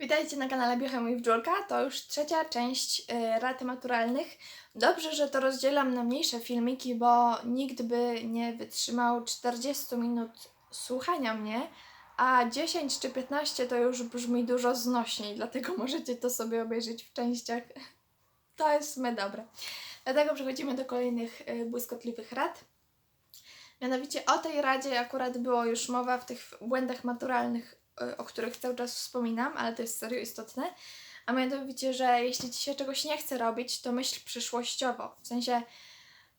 Witajcie na kanale Biochemii w Dżulka. To już trzecia część y, rad maturalnych. Dobrze, że to rozdzielam na mniejsze filmiki, bo nikt by nie wytrzymał 40 minut słuchania mnie, a 10 czy 15 to już brzmi dużo znośniej, dlatego możecie to sobie obejrzeć w częściach. To jest sumie dobre. Dlatego przechodzimy do kolejnych y, błyskotliwych rad. Mianowicie o tej radzie akurat było już mowa w tych błędach maturalnych, o których cały czas wspominam, ale to jest serio istotne. A mianowicie, że jeśli się czegoś nie chce robić, to myśl przyszłościowo. W sensie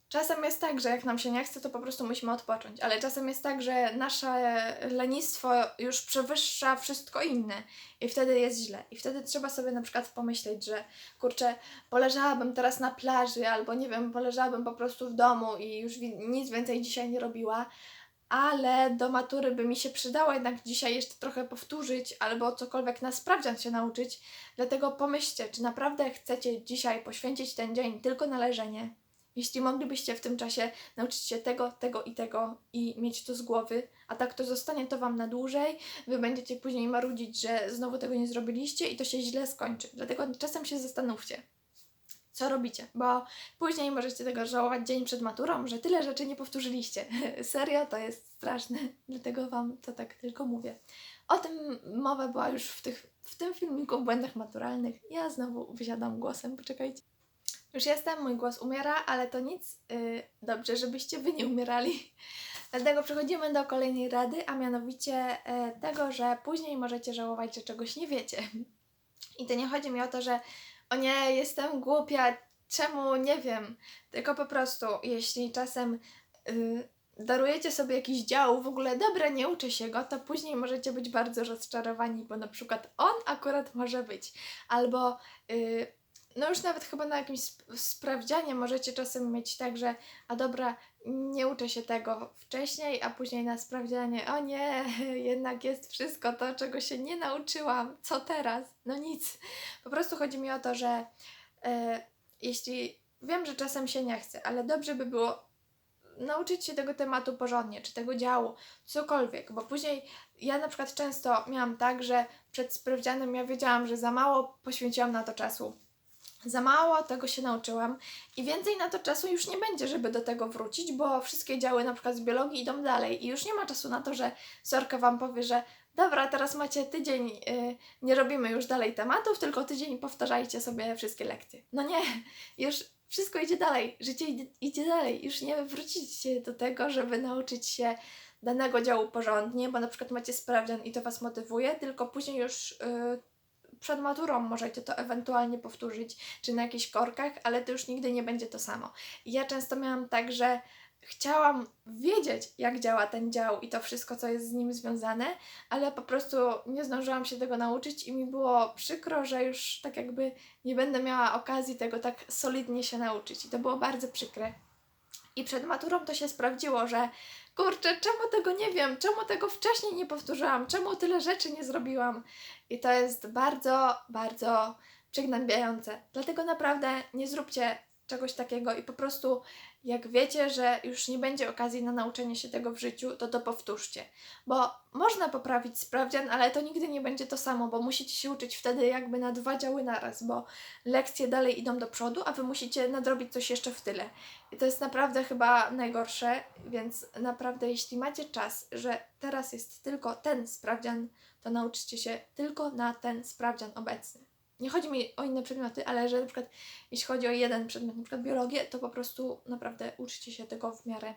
czasem jest tak, że jak nam się nie chce, to po prostu musimy odpocząć, ale czasem jest tak, że nasze lenistwo już przewyższa wszystko inne i wtedy jest źle. I wtedy trzeba sobie na przykład pomyśleć, że kurczę, poleżałabym teraz na plaży, albo nie wiem, poleżałabym po prostu w domu i już nic więcej dzisiaj nie robiła, ale do matury by mi się przydało jednak dzisiaj jeszcze trochę powtórzyć, albo cokolwiek na sprawdzian się nauczyć. Dlatego pomyślcie, czy naprawdę chcecie dzisiaj poświęcić ten dzień tylko na leżenie. Jeśli moglibyście w tym czasie nauczyć się tego, tego i tego i mieć to z głowy, a tak to zostanie to Wam na dłużej, Wy będziecie później marudzić, że znowu tego nie zrobiliście i to się źle skończy. Dlatego czasem się zastanówcie, co robicie, bo później możecie tego żałować dzień przed maturą, że tyle rzeczy nie powtórzyliście. Serio, to jest straszne, dlatego Wam to tak tylko mówię. O tym mowa była już w, tych, w tym filmiku o błędach maturalnych. Ja znowu wysiadam głosem, poczekajcie. Już jestem, mój głos umiera, ale to nic. Yy, dobrze, żebyście Wy nie umierali. Dlatego przechodzimy do kolejnej rady, a mianowicie e, tego, że później możecie żałować, że czegoś nie wiecie. I to nie chodzi mi o to, że o nie, jestem głupia, czemu nie wiem. Tylko po prostu, jeśli czasem y, darujecie sobie jakiś dział, w ogóle dobra, nie uczę się go, to później możecie być bardzo rozczarowani, bo na przykład on akurat może być. Albo y, no już nawet chyba na jakimś sp- sprawdzianie możecie czasem mieć tak, że a dobra, nie uczę się tego wcześniej, a później na sprawdzianie, o nie, jednak jest wszystko to, czego się nie nauczyłam, co teraz? No nic. Po prostu chodzi mi o to, że e, jeśli wiem, że czasem się nie chce, ale dobrze by było nauczyć się tego tematu porządnie, czy tego działu, cokolwiek, bo później ja na przykład często miałam tak, że przed sprawdzianem ja wiedziałam, że za mało poświęciłam na to czasu. Za mało tego się nauczyłam i więcej na to czasu już nie będzie, żeby do tego wrócić, bo wszystkie działy na przykład z biologii idą dalej i już nie ma czasu na to, że Sorka Wam powie, że dobra, teraz macie tydzień, yy, nie robimy już dalej tematów, tylko tydzień powtarzajcie sobie wszystkie lekcje. No nie, już wszystko idzie dalej, życie idzie, idzie dalej, już nie wrócicie do tego, żeby nauczyć się danego działu porządnie, bo na przykład macie sprawdzian i to Was motywuje, tylko później już yy, przed maturą możecie to ewentualnie powtórzyć, czy na jakichś korkach, ale to już nigdy nie będzie to samo. Ja często miałam tak, że chciałam wiedzieć, jak działa ten dział i to wszystko, co jest z nim związane, ale po prostu nie zdążyłam się tego nauczyć i mi było przykro, że już tak jakby nie będę miała okazji tego tak solidnie się nauczyć. I to było bardzo przykre. I przed maturą to się sprawdziło, że kurczę, czemu tego nie wiem, czemu tego wcześniej nie powtórzyłam, czemu tyle rzeczy nie zrobiłam. I to jest bardzo, bardzo przygnębiające. Dlatego naprawdę nie zróbcie czegoś takiego i po prostu jak wiecie, że już nie będzie okazji na nauczenie się tego w życiu, to to powtórzcie. Bo można poprawić sprawdzian, ale to nigdy nie będzie to samo, bo musicie się uczyć wtedy jakby na dwa działy naraz, bo lekcje dalej idą do przodu, a wy musicie nadrobić coś jeszcze w tyle. I to jest naprawdę chyba najgorsze, więc naprawdę jeśli macie czas, że teraz jest tylko ten sprawdzian, to nauczcie się tylko na ten sprawdzian obecny. Nie chodzi mi o inne przedmioty, ale że na przykład jeśli chodzi o jeden przedmiot, na przykład biologię, to po prostu naprawdę uczcie się tego w miarę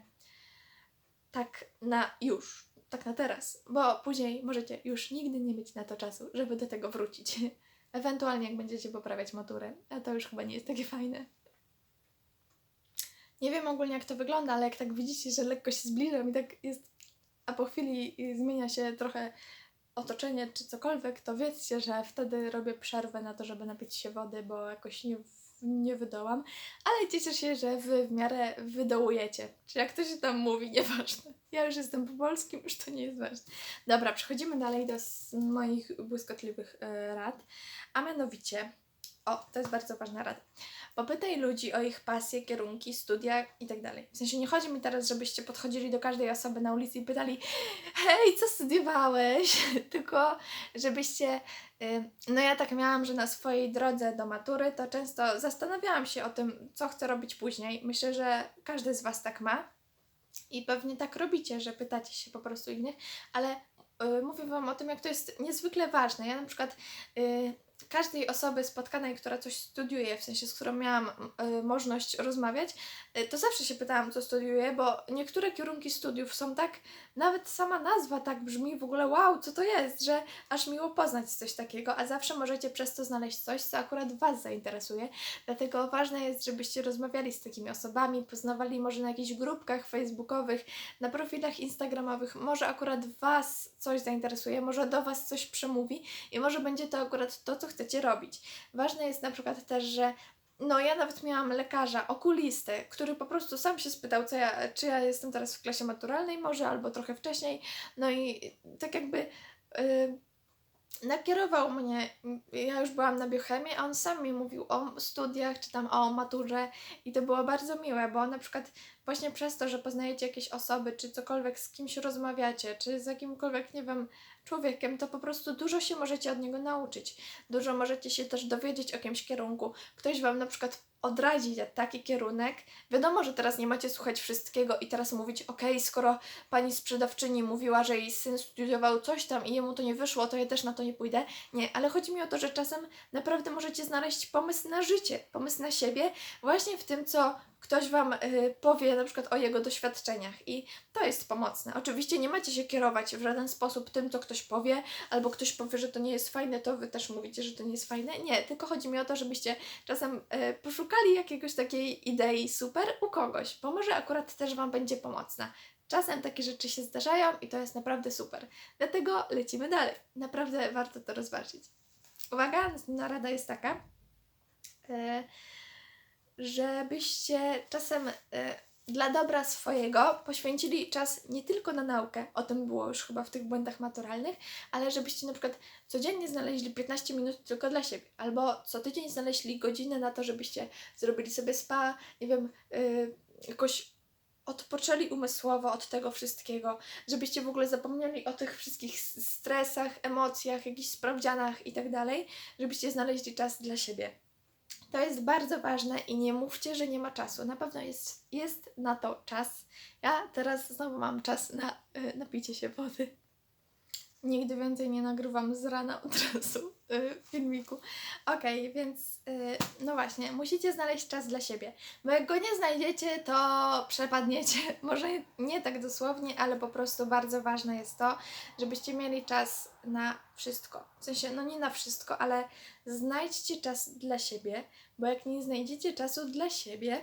tak na już, tak na teraz, bo później możecie już nigdy nie mieć na to czasu, żeby do tego wrócić. Ewentualnie jak będziecie poprawiać maturę, a to już chyba nie jest takie fajne. Nie wiem ogólnie jak to wygląda, ale jak tak widzicie, że lekko się zbliżam i tak jest, a po chwili zmienia się trochę otoczenie czy cokolwiek, to wiedzcie, że wtedy robię przerwę na to, żeby napić się wody, bo jakoś nie, nie wydołam. Ale cieszę się, że wy w miarę wydołujecie. Czy jak to się tam mówi, nieważne. Ja już jestem po polskim, już to nie jest ważne. Dobra, przechodzimy dalej do moich błyskotliwych e, rad. A mianowicie O, to jest bardzo ważna rada. Popytaj ludzi o ich pasje, kierunki, studia i tak dalej. W sensie nie chodzi mi teraz, żebyście podchodzili do każdej osoby na ulicy i pytali hej, co studiowałeś? Tylko żebyście... y, No ja tak miałam, że na swojej drodze do matury to często zastanawiałam się o tym, co chcę robić później. Myślę, że każdy z Was tak ma. I pewnie tak robicie, że pytacie się po prostu innych, ale y, mówię Wam o tym, jak to jest niezwykle ważne. Ja na przykład y, każdej osoby spotkanej, która coś studiuje, w sensie z którą miałam y, możliwość rozmawiać, y, to zawsze się pytałam, co studiuje, bo niektóre kierunki studiów są tak, nawet sama nazwa tak brzmi w ogóle, wow, co to jest, że aż miło poznać coś takiego, a zawsze możecie przez to znaleźć coś, co akurat Was zainteresuje. Dlatego ważne jest, żebyście rozmawiali z takimi osobami, poznawali może na jakichś grupkach facebookowych, na profilach instagramowych, może akurat Was coś zainteresuje, może do Was coś przemówi i może będzie to akurat to, co chcecie robić. Ważne jest na przykład też, że no ja nawet miałam lekarza, okulistę, który po prostu sam się spytał, co ja, czy ja jestem teraz w klasie maturalnej może, albo trochę wcześniej, no i tak jakby yy, nakierował mnie, ja już byłam na biochemii, a on sam mi mówił o studiach, czy tam o maturze i to było bardzo miłe, bo na przykład właśnie przez to, że poznajecie jakieś osoby, czy cokolwiek z kimś rozmawiacie, czy z jakimkolwiek, nie wiem, człowiekiem, to po prostu dużo się możecie od niego nauczyć. Dużo możecie się też dowiedzieć o jakimś kierunku. Ktoś Wam na przykład odradzi taki kierunek. Wiadomo, że teraz nie macie słuchać wszystkiego i teraz mówić, ok, skoro pani sprzedawczyni mówiła, że jej syn studiował coś tam i jemu to nie wyszło, to ja też na to nie pójdę. Nie, ale chodzi mi o to, że czasem naprawdę możecie znaleźć pomysł na życie, pomysł na siebie, właśnie w tym, co ktoś Wam y, powie na przykład o jego doświadczeniach i to jest pomocne. Oczywiście nie macie się kierować w żaden sposób tym, co ktoś powie, albo ktoś powie, że to nie jest fajne, to Wy też mówicie, że to nie jest fajne. Nie, tylko chodzi mi o to, żebyście czasem y, poszukali jakiegoś takiej idei super u kogoś, bo może akurat też Wam będzie pomocna. Czasem takie rzeczy się zdarzają i to jest naprawdę super. Dlatego lecimy dalej. Naprawdę warto to rozważyć. Uwaga, następna rada jest taka. Y, żebyście czasem y, dla dobra swojego poświęcili czas nie tylko na naukę, o tym było już chyba w tych błędach maturalnych, ale żebyście na przykład codziennie znaleźli 15 minut tylko dla siebie, albo co tydzień znaleźli godzinę na to, żebyście zrobili sobie spa, nie wiem, y, jakoś odpoczęli umysłowo od tego wszystkiego, żebyście w ogóle zapomnieli o tych wszystkich stresach, emocjach, jakichś sprawdzianach i tak dalej, żebyście znaleźli czas dla siebie. To jest bardzo ważne i nie mówcie, że nie ma czasu. Na pewno jest, jest na to czas. Ja teraz znowu mam czas na y, napicie się wody. Nigdy więcej nie nagrywam z rana od razu y, filmiku. Okej, okay, więc y, no właśnie, musicie znaleźć czas dla siebie. Bo jak go nie znajdziecie, to przepadniecie. Może nie tak dosłownie, ale po prostu bardzo ważne jest to, żebyście mieli czas na wszystko. W sensie, no nie na wszystko, ale znajdźcie czas dla siebie, bo jak nie znajdziecie czasu dla siebie,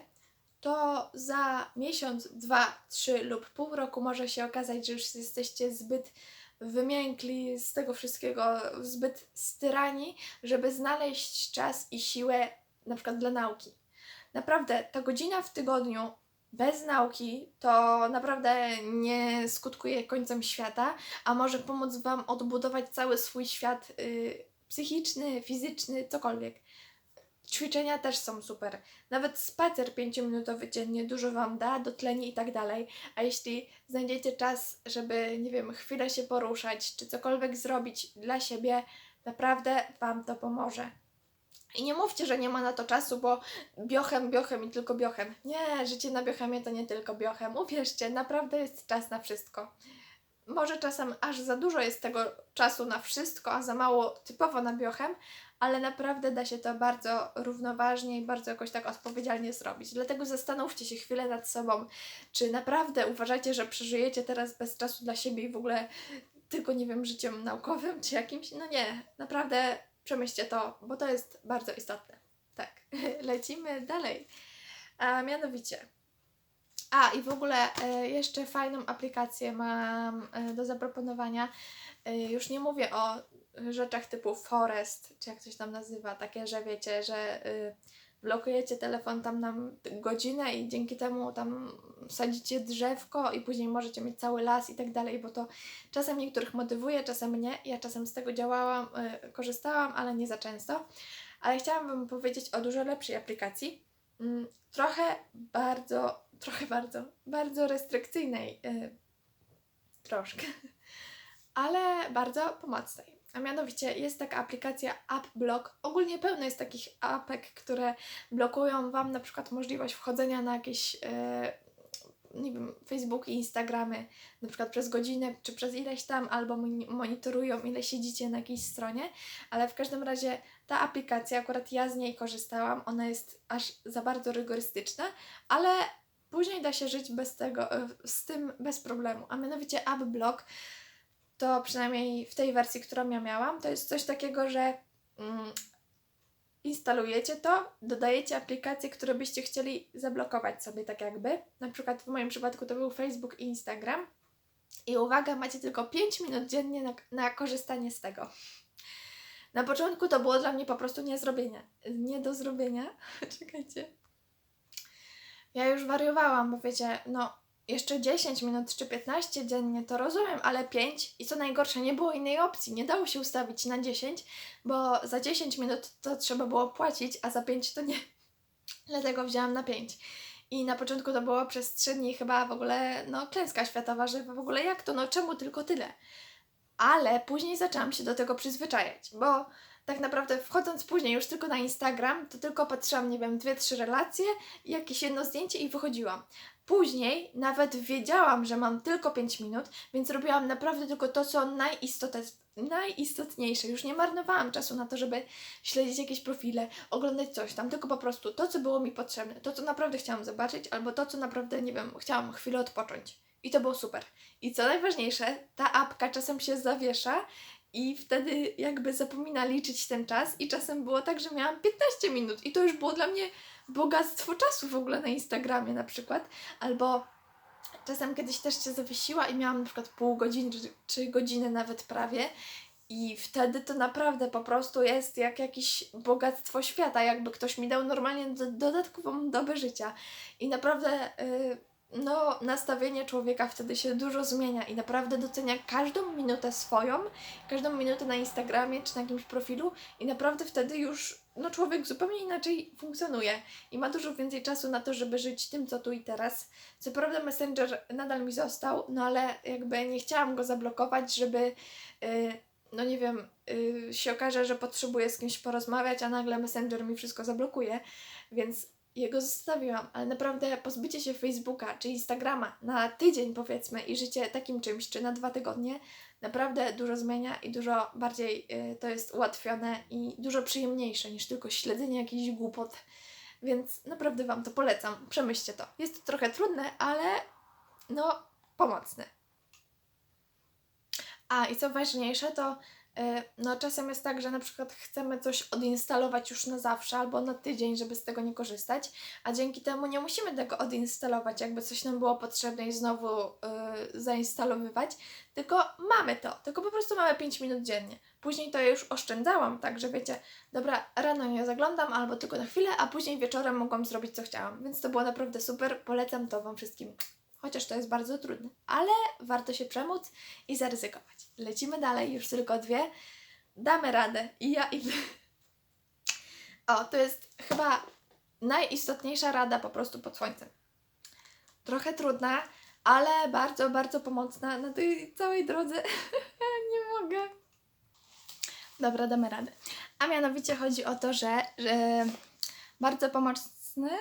to za miesiąc, dwa, trzy lub pół roku może się okazać, że już jesteście zbyt wymiękli z tego wszystkiego, zbyt styrani, żeby znaleźć czas i siłę na przykład dla nauki. Naprawdę, ta godzina w tygodniu bez nauki to naprawdę nie skutkuje końcem świata, a może pomóc Wam odbudować cały swój świat yy, psychiczny, fizyczny, cokolwiek. Ćwiczenia też są super. Nawet spacer 5-minutowy dziennie dużo Wam da, dotleni i tak dalej. A jeśli znajdziecie czas, żeby, nie wiem, chwilę się poruszać, czy cokolwiek zrobić dla siebie, naprawdę Wam to pomoże. I nie mówcie, że nie ma na to czasu, bo biochem, biochem i tylko biochem. Nie, życie na biochemie to nie tylko biochem. Uwierzcie, naprawdę jest czas na wszystko. Może czasem aż za dużo jest tego czasu na wszystko, a za mało typowo na biochem, ale naprawdę da się to bardzo równoważnie i bardzo jakoś tak odpowiedzialnie zrobić. Dlatego zastanówcie się chwilę nad sobą, czy naprawdę uważacie, że przeżyjecie teraz bez czasu dla siebie i w ogóle tylko, nie wiem, życiem naukowym czy jakimś. No nie, naprawdę przemyślcie to, bo to jest bardzo istotne. Tak, lecimy dalej. A mianowicie. A i w ogóle e, jeszcze fajną aplikację mam e, do zaproponowania. E, już nie mówię o rzeczach typu forest, czy jak coś tam nazywa, takie, że wiecie, że y, blokujecie telefon tam na godzinę i dzięki temu tam sadzicie drzewko i później możecie mieć cały las i tak dalej, bo to czasem niektórych motywuje, czasem nie. Ja czasem z tego działałam, y, korzystałam, ale nie za często. ale chciałam Wam powiedzieć o dużo lepszej aplikacji. Mm, Trochę bardzo, trochę bardzo, bardzo restrykcyjnej, yy, troszkę, ale bardzo pomocnej. A mianowicie jest taka aplikacja AppBlock. Ogólnie pełno jest takich apek, które blokują Wam na przykład możliwość wchodzenia na jakieś, e, nie wiem, Facebooki, Instagramy, na przykład przez godzinę czy przez ileś tam, albo moni- monitorują ile siedzicie na jakiejś stronie, ale w każdym razie ta aplikacja, akurat ja z niej korzystałam, ona jest aż za bardzo rygorystyczna, ale później da się żyć bez tego, e, z tym bez problemu. A mianowicie AppBlock to przynajmniej w tej wersji, którą ja miałam, to jest coś takiego, że mm, instalujecie to, dodajecie aplikacje, które byście chcieli zablokować sobie tak jakby. Na przykład w moim przypadku to był Facebook i Instagram. I uwaga, macie tylko 5 minut dziennie na, na korzystanie z tego. Na początku to było dla mnie po prostu nie zrobienia. Nie do zrobienia. Czekajcie. Ja już wariowałam, bo wiecie, no jeszcze 10 minut czy 15 dziennie to rozumiem, ale 5 i co najgorsze, nie było innej opcji. Nie dało się ustawić na 10, bo za 10 minut to trzeba było płacić, a za 5 to nie. Dlatego wzięłam na 5. I na początku to było przez 3 dni chyba w ogóle, no, klęska światowa, że w ogóle jak to, no czemu tylko tyle? Ale później zaczęłam się do tego przyzwyczajać, bo tak naprawdę wchodząc później już tylko na Instagram, to tylko patrzyłam, nie wiem, dwie, trzy relacje, jakieś jedno zdjęcie i wychodziłam. Później nawet wiedziałam, że mam tylko 5 minut, więc robiłam naprawdę tylko to, co najistotniejsze. Już nie marnowałam czasu na to, żeby śledzić jakieś profile, oglądać coś tam, tylko po prostu to, co było mi potrzebne, to, co naprawdę chciałam zobaczyć, albo to, co naprawdę, nie wiem, chciałam chwilę odpocząć. I to było super. I co najważniejsze, ta apka czasem się zawiesza i wtedy jakby zapomina liczyć ten czas i czasem było tak, że miałam 15 minut. I to już było dla mnie bogactwo czasu w ogóle na Instagramie na przykład, albo czasem kiedyś też się zawiesiła i miałam na przykład pół godziny czy, godzinę nawet prawie. I wtedy to naprawdę po prostu jest jak jakieś bogactwo świata, jakby ktoś mi dał normalnie do, dodatkową dobę życia. I naprawdę y, no nastawienie człowieka wtedy się dużo zmienia i naprawdę docenia każdą minutę swoją, każdą minutę na Instagramie czy na jakimś profilu i naprawdę wtedy już no człowiek zupełnie inaczej funkcjonuje i ma dużo więcej czasu na to, żeby żyć tym, co tu i teraz. Co prawda Messenger nadal mi został, no ale jakby nie chciałam go zablokować, żeby yy, no nie wiem, yy, się okaże, że potrzebuję z kimś porozmawiać, a nagle Messenger mi wszystko zablokuje, więc jego zostawiłam, ale naprawdę pozbycie się Facebooka czy Instagrama na tydzień powiedzmy i życie takim czymś, czy na dwa tygodnie, naprawdę dużo zmienia i dużo bardziej y, to jest ułatwione i dużo przyjemniejsze niż tylko śledzenie jakichś głupot. Więc naprawdę Wam to polecam. Przemyślcie to. Jest to trochę trudne, ale no pomocne. A i co ważniejsze, to no czasem jest tak, że na przykład chcemy coś odinstalować już na zawsze albo na tydzień, żeby z tego nie korzystać, a dzięki temu nie musimy tego odinstalować, jakby coś nam było potrzebne i znowu y, zainstalowywać, tylko mamy to, tylko po prostu mamy 5 minut dziennie. Później to ja już oszczędzałam, tak że wiecie, dobra, rano nie zaglądam albo tylko na chwilę, a później wieczorem mogłam zrobić co chciałam, więc to było naprawdę super, polecam to Wam wszystkim. Chociaż to jest bardzo trudne, ale warto się przemóc i zaryzykować. Lecimy dalej, już tylko dwie. Damy radę. I ja i wy. O, to jest chyba najistotniejsza rada po prostu pod słońcem. Trochę trudna, ale bardzo, bardzo pomocna na tej całej drodze. Nie mogę. Dobra, damy radę. A mianowicie chodzi o to, że, że bardzo pomocne,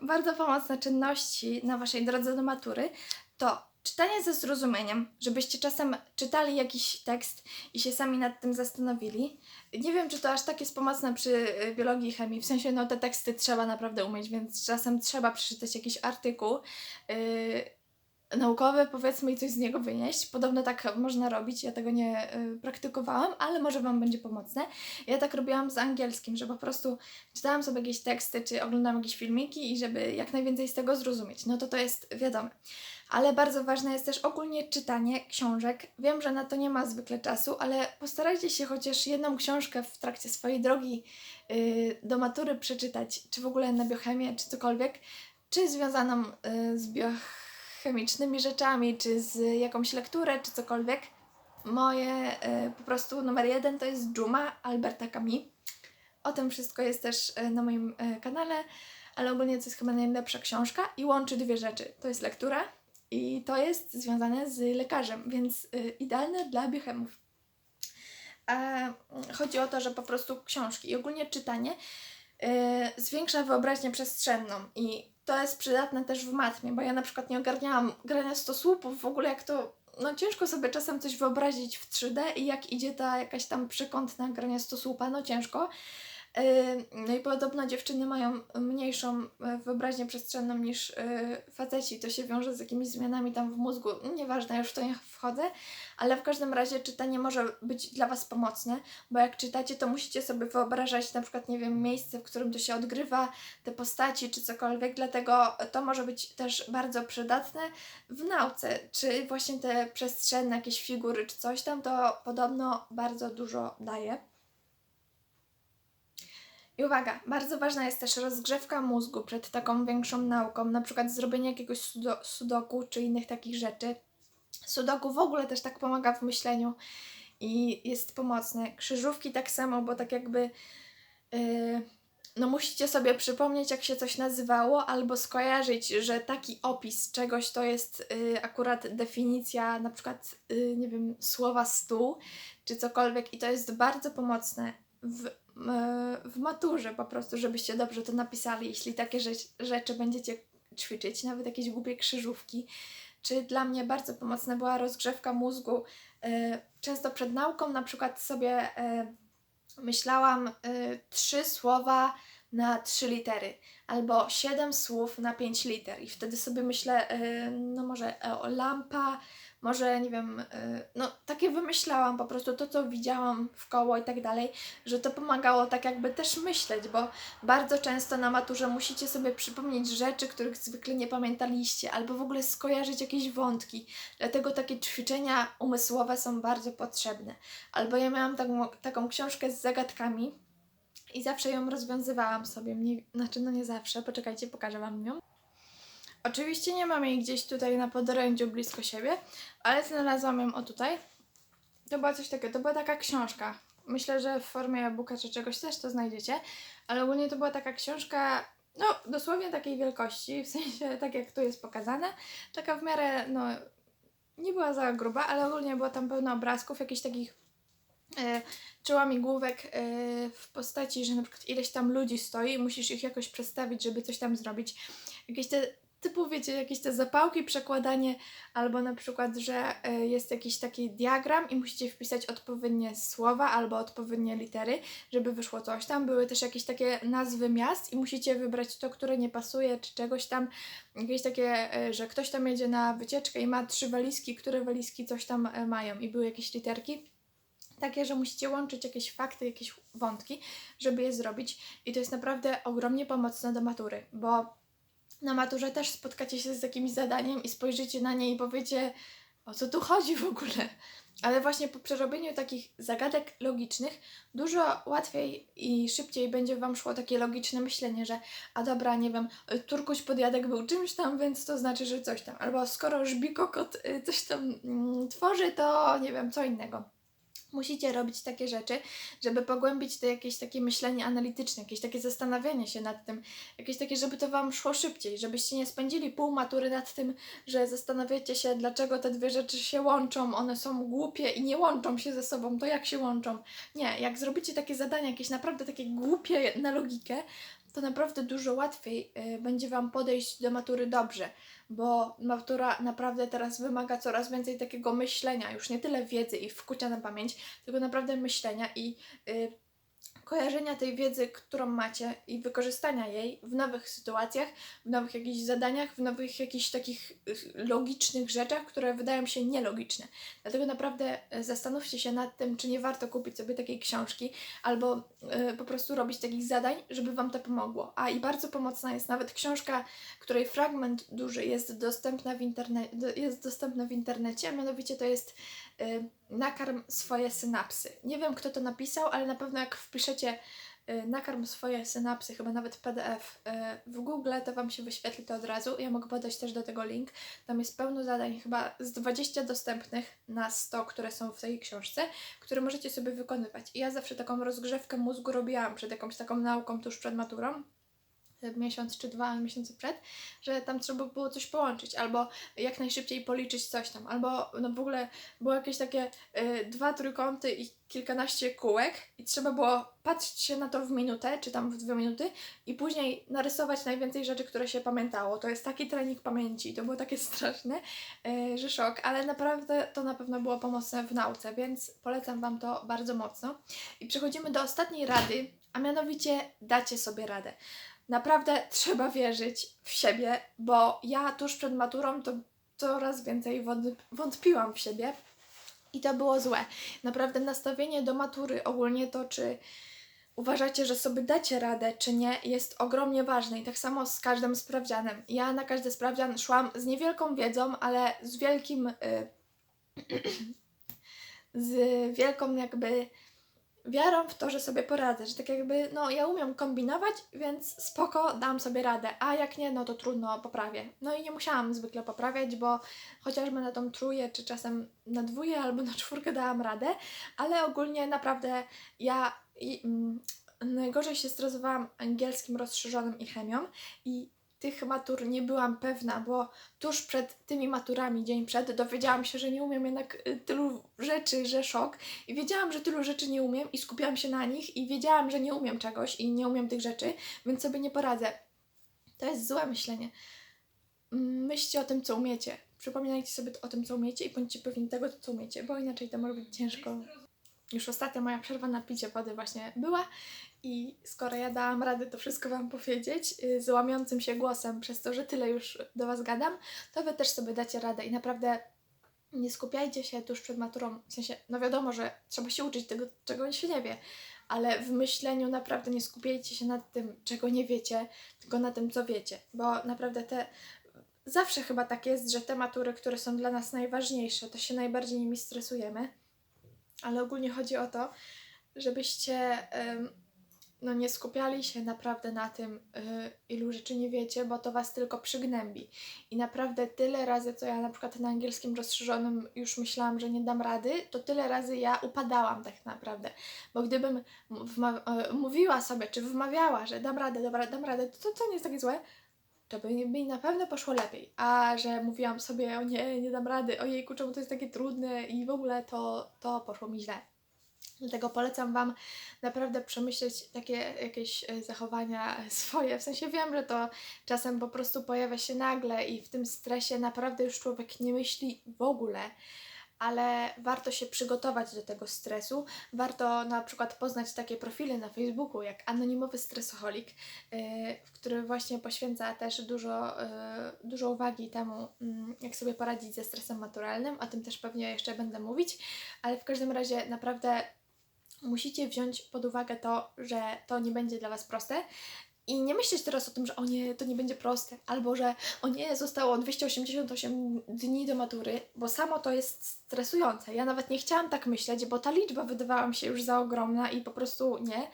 bardzo pomocne czynności na waszej drodze do matury to czytanie ze zrozumieniem, żebyście czasem czytali jakiś tekst i się sami nad tym zastanowili. Nie wiem, czy to aż tak jest pomocne przy y, biologii i chemii, w sensie no te teksty trzeba naprawdę umieć, więc czasem trzeba przeczytać jakiś artykuł yy, naukowy, powiedzmy, i coś z niego wynieść. Podobno tak można robić, ja tego nie y, praktykowałam, ale może Wam będzie pomocne. Ja tak robiłam z angielskim, że po prostu czytałam sobie jakieś teksty, czy oglądałam jakieś filmiki i żeby jak najwięcej z tego zrozumieć. No to to jest wiadome. Ale bardzo ważne jest też ogólnie czytanie książek. Wiem, że na to nie ma zwykle czasu, ale postarajcie się chociaż jedną książkę w trakcie swojej drogi yy, do matury przeczytać, czy w ogóle na biochemię, czy cokolwiek, czy związaną yy, z biochemicznymi rzeczami, czy z jakąś lekturę, czy cokolwiek. Moje yy, po prostu numer jeden to jest Dżuma Alberta Camus. o tym wszystko jest też e, na moim e, kanale, ale ogólnie to jest chyba najlepsza książka i łączy dwie rzeczy. To jest lektura i to jest związane z lekarzem, więc e, idealne dla biochemów. E, chodzi o to, że po prostu książki i ogólnie czytanie e, zwiększa wyobraźnię przestrzenną i to jest przydatne też w matmie, bo ja na przykład nie ogarniałam grania stosłupów, w ogóle jak to, no ciężko sobie czasem coś wyobrazić w 3D i jak idzie ta jakaś tam przekątna grania stosłupa, no ciężko. No i podobno dziewczyny mają mniejszą e, wyobraźnię przestrzenną niż e, faceci. To się wiąże z jakimiś zmianami tam w mózgu. Nieważne, już w to nie wchodzę, ale w każdym razie czytanie może być dla Was pomocne, bo jak czytacie, to musicie sobie wyobrażać na przykład, nie wiem, miejsce, w którym to się odgrywa, te postaci czy cokolwiek, dlatego to może być też bardzo przydatne w nauce, czy właśnie te przestrzenne jakieś figury czy coś tam, to podobno bardzo dużo daje. I uwaga, bardzo ważna jest też rozgrzewka mózgu przed taką większą nauką, na przykład zrobienie jakiegoś sudo sudoku czy innych takich rzeczy. Sudoku w ogóle też tak pomaga w myśleniu i jest pomocne. Krzyżówki tak samo, bo tak jakby yy, no musicie sobie przypomnieć, jak się coś nazywało, albo skojarzyć, że taki opis czegoś to jest yy, akurat definicja, na przykład, yy, nie wiem, słowa stół, czy cokolwiek, i to jest bardzo pomocne w, yy, w maturze po prostu, żebyście dobrze to napisali, jeśli takie rzecz, rzeczy będziecie ćwiczyć, nawet jakieś głupie krzyżówki. Czy dla mnie bardzo pomocna była rozgrzewka mózgu. Yy, Często przed nauką na przykład sobie yy, myślałam trzy słowa na trzy litery, albo siedem słów na pięć liter. I wtedy sobie myślę, no może e, lampa, może nie wiem, no takie wymyślałam po prostu to, co widziałam w koło i tak dalej, że to pomagało tak jakby też myśleć, bo bardzo często na maturze musicie sobie przypomnieć rzeczy, których zwykle nie pamiętaliście, albo w ogóle skojarzyć jakieś wątki. Dlatego takie ćwiczenia umysłowe są bardzo potrzebne. Albo ja miałam taką, taką książkę z zagadkami i zawsze ją rozwiązywałam sobie. Nie, znaczy, no nie zawsze, poczekajcie, pokażę Wam ją. Oczywiście nie mam jej gdzieś tutaj na podorędziu blisko siebie, ale znalazłam ją o tutaj. To była coś takiego, to była taka książka. Myślę, że w formie e-booka czy czegoś też to znajdziecie, ale ogólnie to była taka książka, no dosłownie takiej wielkości, w sensie tak jak tu jest pokazane, taka w miarę, no nie była za gruba, ale ogólnie było tam pełno obrazków, jakichś takich e, czołamigłówek e, w postaci, że na przykład ileś tam ludzi stoi i musisz ich jakoś przedstawić, żeby coś tam zrobić. Jakieś te typu, wiecie, jakieś te zapałki, przekładanie, albo na przykład, że e, jest jakiś taki diagram i musicie wpisać odpowiednie słowa albo odpowiednie litery, żeby wyszło coś tam. Były też jakieś takie nazwy miast i musicie wybrać to, które nie pasuje, czy czegoś tam. Jakieś takie, e, że ktoś tam jedzie na wycieczkę i ma trzy walizki, które walizki coś tam e, mają i były jakieś literki takie, że musicie łączyć jakieś fakty, jakieś wątki, żeby je zrobić. I to jest naprawdę ogromnie pomocne do matury, bo na maturze też spotkacie się z jakimś zadaniem i spojrzycie na nie i powiecie, o co tu chodzi w ogóle. Ale właśnie po przerobieniu takich zagadek logicznych dużo łatwiej i szybciej będzie Wam szło takie logiczne myślenie, że a dobra, nie wiem, Turkuś Podjadek był czymś tam, więc to znaczy, że coś tam. Albo skoro Żbikokot y, coś tam mm, tworzy, to nie wiem, co innego musicie robić takie rzeczy, żeby pogłębić to jakieś takie myślenie analityczne, jakieś takie zastanawianie się nad tym, jakieś takie, żeby to Wam szło szybciej, żebyście nie spędzili pół matury nad tym, że zastanawiacie się, dlaczego te dwie rzeczy się łączą, one są głupie i nie łączą się ze sobą, to jak się łączą. Nie, jak zrobicie takie zadania, jakieś naprawdę takie głupie na logikę, to naprawdę dużo łatwiej y, będzie Wam podejść do matury dobrze, bo matura naprawdę teraz wymaga coraz więcej takiego myślenia, już nie tyle wiedzy i wkucia na pamięć, tylko naprawdę myślenia i y, kojarzenia tej wiedzy, którą macie i wykorzystania jej w nowych sytuacjach, w nowych jakichś zadaniach, w nowych jakichś takich y, logicznych rzeczach, które wydają się nielogiczne. Dlatego naprawdę y, zastanówcie się nad tym, czy nie warto kupić sobie takiej książki albo y, po prostu robić takich zadań, żeby Wam to pomogło. A i bardzo pomocna jest nawet książka, której fragment duży jest dostępna w, jest w internecie, mianowicie to jest nakarm swoje synapsy. Nie wiem, kto to napisał, ale na pewno jak wpiszecie y, nakarm swoje synapsy, chyba nawet PDF y, w Google, to Wam się wyświetli to od razu. Ja mogę podać też do tego link. Tam jest pełno zadań, chyba z 20 dostępnych na 100, które są w tej książce, które możecie sobie wykonywać. I ja zawsze taką rozgrzewkę mózgu robiłam przed jakąś taką nauką tuż przed maturą miesiąc czy dwa miesiące przed, że tam trzeba było coś połączyć, albo jak najszybciej policzyć coś tam, albo no w ogóle było jakieś takie y, dwa trójkąty i kilkanaście kółek i trzeba było patrzeć się na to w minutę, czy tam w dwie minuty i później narysować najwięcej rzeczy, które się pamiętało. To jest taki trening pamięci, to było takie straszne, y, że szok, ale naprawdę to na pewno było pomocne w nauce, więc polecam Wam to bardzo mocno. I przechodzimy do ostatniej rady, a mianowicie dacie sobie radę naprawdę trzeba wierzyć w siebie, bo ja tuż przed maturą to coraz więcej wątpiłam w siebie i to było złe. Naprawdę nastawienie do matury, ogólnie to, czy uważacie, że sobie dacie radę, czy nie, jest ogromnie ważne. I tak samo z każdym sprawdzianem. Ja na każdy sprawdzian szłam z niewielką wiedzą, ale z wielkim. Yy, z wielką jakby wiarą w to, że sobie poradzę, że tak jakby, no ja umiem kombinować, więc spoko, dam sobie radę, a jak nie, no to trudno, poprawię. No i nie musiałam zwykle poprawiać, bo chociażby na tą trójkę, czy czasem na dwóję albo na czwórkę dałam radę, ale ogólnie naprawdę ja i, mm, najgorzej się stresowałam angielskim rozszerzonym i chemią i tych matur nie byłam pewna, bo tuż przed tymi maturami, dzień przed, dowiedziałam się, że nie umiem jednak y, tylu rzeczy, że szok. I wiedziałam, że tylu rzeczy nie umiem i skupiałam się na nich i wiedziałam, że nie umiem czegoś i nie umiem tych rzeczy, więc sobie nie poradzę. To jest złe myślenie. Myślcie o tym, co umiecie. Przypominajcie sobie o tym, co umiecie i bądźcie pewni tego, co umiecie, bo inaczej to może być ciężko. Już ostatnia moja przerwa na picie wody właśnie była i skoro ja dałam radę to wszystko Wam powiedzieć y, z łamiącym się głosem, przez to, że tyle już do Was gadam, to Wy też sobie dacie radę. I naprawdę nie skupiajcie się tuż przed maturą, w sensie, no wiadomo, że trzeba się uczyć tego, czego się nie wie, ale w myśleniu naprawdę nie skupiajcie się nad tym, czego nie wiecie, tylko na tym, co wiecie, bo naprawdę te zawsze chyba tak jest, że te matury, które są dla nas najważniejsze, to się najbardziej nimi stresujemy, ale ogólnie chodzi o to, żebyście no nie skupiali się naprawdę na tym, yy, ilu rzeczy nie wiecie, bo to was tylko przygnębi. I naprawdę tyle razy, co ja na przykład na angielskim rozszerzonym już myślałam, że nie dam rady, to tyle razy ja upadałam tak naprawdę. Bo gdybym yy, mówiła sobie, czy wmawiała, że dam radę, dobra, dam radę, to, to nie jest takie złe, to by mi na pewno poszło lepiej. A że mówiłam sobie, o nie, nie dam rady, ojejku, czemu to jest takie trudne i w ogóle to, to poszło mi źle. Dlatego polecam Wam naprawdę przemyśleć takie jakieś e, zachowania swoje. W sensie wiem, że to czasem po prostu pojawia się nagle i w tym stresie naprawdę już człowiek nie myśli w ogóle, ale warto się przygotować do tego stresu. Warto na przykład poznać takie profile na Facebooku jak Anonimowy Stresoholik, yy, który właśnie poświęca też dużo, yy, dużo uwagi temu, yy, jak sobie poradzić ze stresem maturalnym. O tym też pewnie jeszcze będę mówić, ale w każdym razie naprawdę musicie wziąć pod uwagę to, że to nie będzie dla Was proste. I nie myśleć teraz o tym, że o nie, to nie będzie proste, albo że o nie, zostało 288 dni do matury, bo samo to jest stresujące. Ja nawet nie chciałam tak myśleć, bo ta liczba wydawała mi się już za ogromna i po prostu nie.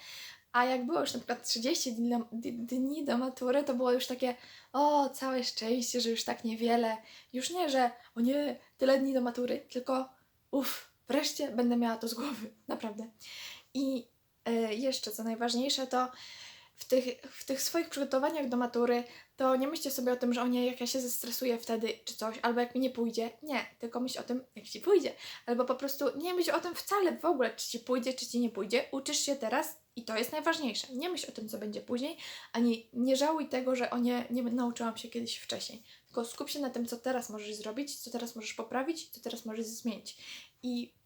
A jak było już na przykład 30 dni do, dni do matury, to było już takie, o, całe szczęście, że już tak niewiele. Już nie, że o nie, tyle dni do matury, tylko uff, Wreszcie będę miała to z głowy, naprawdę. I y, jeszcze co najważniejsze, to w tych, w tych swoich przygotowaniach do matury, to nie myślcie sobie o tym, że o nie, jak ja się zestresuję wtedy, czy coś, albo jak mi nie pójdzie. Nie, tylko myśl o tym, jak ci pójdzie. Albo po prostu nie myśl o tym wcale w ogóle, czy ci pójdzie, czy ci nie pójdzie. Uczysz się teraz i to jest najważniejsze. Nie myśl o tym, co będzie później, ani nie żałuj tego, że o nie, nie nauczyłam się kiedyś wcześniej. Tylko skup się na tym, co teraz możesz zrobić, co teraz możesz poprawić, co teraz możesz zmienić. I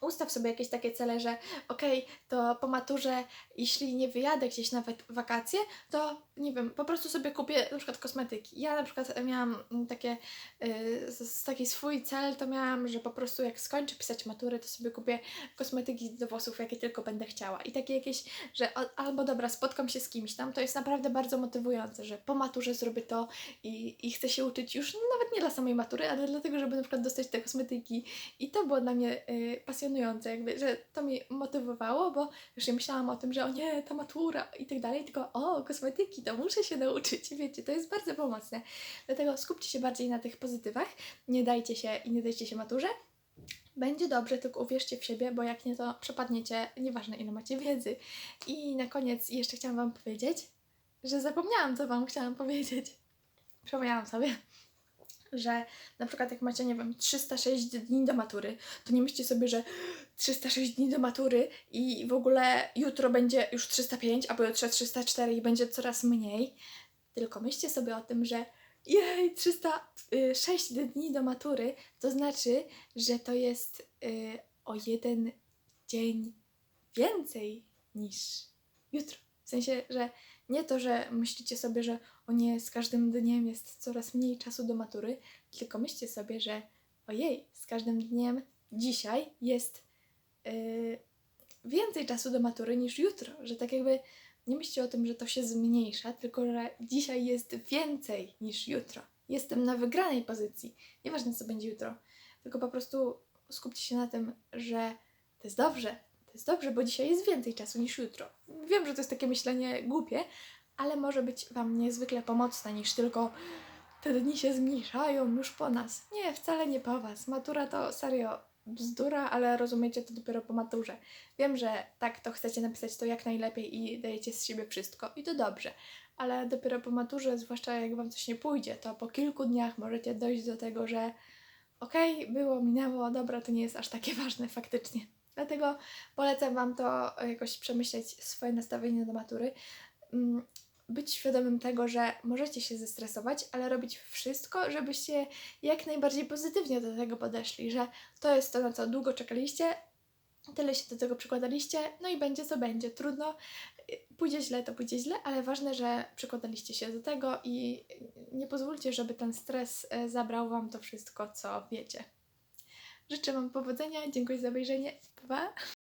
ustaw sobie jakieś takie cele, że okej, to po maturze, jeśli nie wyjadę gdzieś w wakacje, to nie wiem, po prostu sobie kupię na przykład kosmetyki. Ja na przykład miałam takie, y, z- taki swój cel, to miałam, że po prostu jak skończę pisać maturę, to sobie kupię kosmetyki do włosów, jakie tylko będę chciała. I takie jakieś, że albo dobra, spotkam się z kimś tam, to jest naprawdę bardzo motywujące, że po maturze zrobię to i, i chcę się uczyć już no, nawet nie dla samej matury, ale dlatego, żeby na przykład dostać te kosmetyki. I to było dla mnie y, pasjonujące, jakby, że to mnie motywowało, bo już nie myślałam o tym, że o nie, ta matura i tak dalej, tylko o, kosmetyki, to muszę się nauczyć. Wiecie, to jest bardzo pomocne. Dlatego skupcie się bardziej na tych pozytywach, nie dajcie się i nie dajcie się maturze. Będzie dobrze, tylko uwierzcie w siebie, bo jak nie, to przepadniecie, nieważne ile macie wiedzy. I na koniec jeszcze chciałam Wam powiedzieć, że zapomniałam, co Wam chciałam powiedzieć. Przypomniałam sobie, że na przykład jak macie, nie wiem, 306 dni do matury, to nie myślcie sobie, że 306 dni do matury i w ogóle jutro będzie już 305, a pojutrze 304 i będzie coraz mniej. Tylko myślcie sobie o tym, że jej, 306 dni do matury, to znaczy, że to jest y, o jeden dzień więcej niż jutro. W sensie, że nie to, że myślicie sobie, że o nie, z każdym dniem jest coraz mniej czasu do matury, tylko myślcie sobie, że ojej, z każdym dniem dzisiaj jest y, więcej czasu do matury niż jutro. Że tak jakby nie myślcie o tym, że to się zmniejsza, tylko że dzisiaj jest więcej niż jutro. Jestem na wygranej pozycji. Nieważne, co będzie jutro. Tylko po prostu skupcie się na tym, że to jest dobrze. To jest dobrze, bo dzisiaj jest więcej czasu niż jutro. Wiem, że to jest takie myślenie głupie, ale może być Wam niezwykle pomocne niż tylko te dni się zmniejszają już po nas. Nie, wcale nie po Was. Matura to serio bzdura, ale rozumiecie to dopiero po maturze. Wiem, że tak to chcecie napisać to jak najlepiej i dajecie z siebie wszystko i to dobrze, ale dopiero po maturze, zwłaszcza jak Wam coś nie pójdzie, to po kilku dniach możecie dojść do tego, że okej, było, minęło, dobra, to nie jest aż takie ważne faktycznie. Dlatego polecam Wam to jakoś przemyśleć, swoje nastawienie do matury. Mm, Być świadomym tego, że możecie się zestresować, ale robić wszystko, żebyście jak najbardziej pozytywnie do tego podeszli, że to jest to, na co długo czekaliście, tyle się do tego przykładaliście, no i będzie co będzie. Trudno, y, pójdzie źle, to pójdzie źle, ale ważne, że przykładaliście się do tego i nie pozwólcie, żeby ten stres e, zabrał Wam to wszystko, co wiecie. Życzę Wam powodzenia, dziękuję za obejrzenie. Pa!